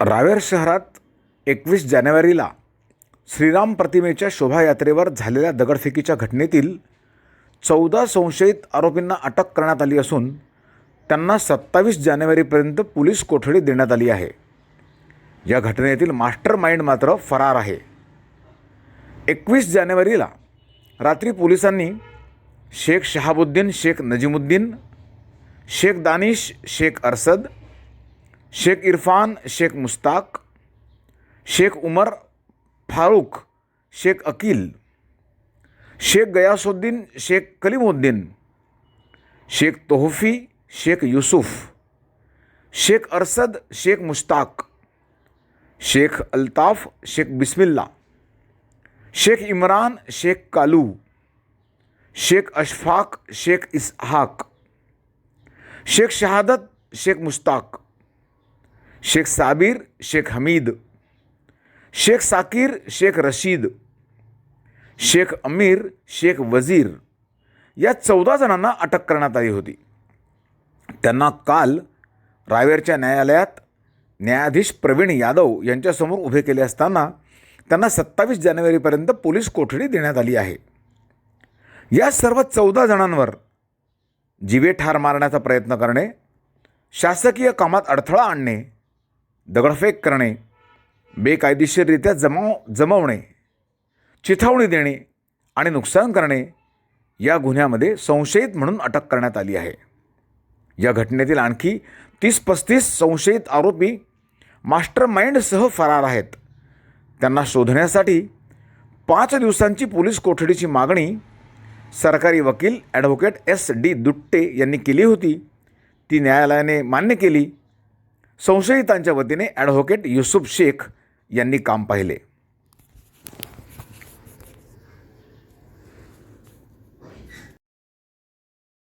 रावेर शहरात एकवीस जानेवारीला श्रीराम प्रतिमेच्या शोभायात्रेवर झालेल्या दगडफेकीच्या घटनेतील चौदा संशयित आरोपींना अटक करण्यात आली असून त्यांना सत्तावीस जानेवारीपर्यंत पोलीस कोठडी देण्यात आली आहे. या घटनेतील मास्टर माइंड मात्र फरार आहे. एकवीस जानेवारीला रात्री पोलिसांनी शेख शहाबुद्दीन शेख नजीमुद्दीन शेख दानिश शेख अरसद शेख इरफान शेख मुश्ताक शेख उमर फारूक शेख अकील शेख गयासुद्दीन शेख कलीमुद्दीन शेख तोहफी शेख यूसुफ़ शेख अरसद शेख मुश्ताक शेख अल्ताफ शेख बिस्मिल्ला शेख इमरान शेख कालू शेख अशफाक शेख इसहाक शेख शहादत शेख मुश्ताक शेख साबीर शेख हमीद शेख साकीर शेख रशीद शेख अमीर शेख वजीर या चौदा जणांना अटक करण्यात आली होती. त्यांना काल रावेरच्या न्यायालयात न्यायाधीश प्रवीण यादव यांच्यासमोर उभे केले असताना त्यांना सत्तावीस जानेवारीपर्यंत पोलीस कोठडी देण्यात आली आहे. या सर्व चौदा जणांवर जीवे ठार मारण्याचा प्रयत्न करणे शासकीय कामात अडथळा आणणे दगडफेक करणे बेकायदेशीररित्या जमाव जमवणे चिथावणी देणे आणि नुकसान करणे या गुन्ह्यामध्ये संशयित म्हणून अटक करण्यात आली आहे. या घटनेतील आणखी तीस पस्तीस संशयित आरोपी मास्टर माइंडसह फरार आहेत. त्यांना शोधण्यासाठी पाच दिवसांची पोलीस कोठडीची मागणी सरकारी वकील ॲडव्होकेट एस डी दुट्टे यांनी केली होती. ती न्यायालयाने मान्य केली. संशयितांच्या वतीने ॲडव्होकेट युसुफ शेख यांनी काम पाहिले.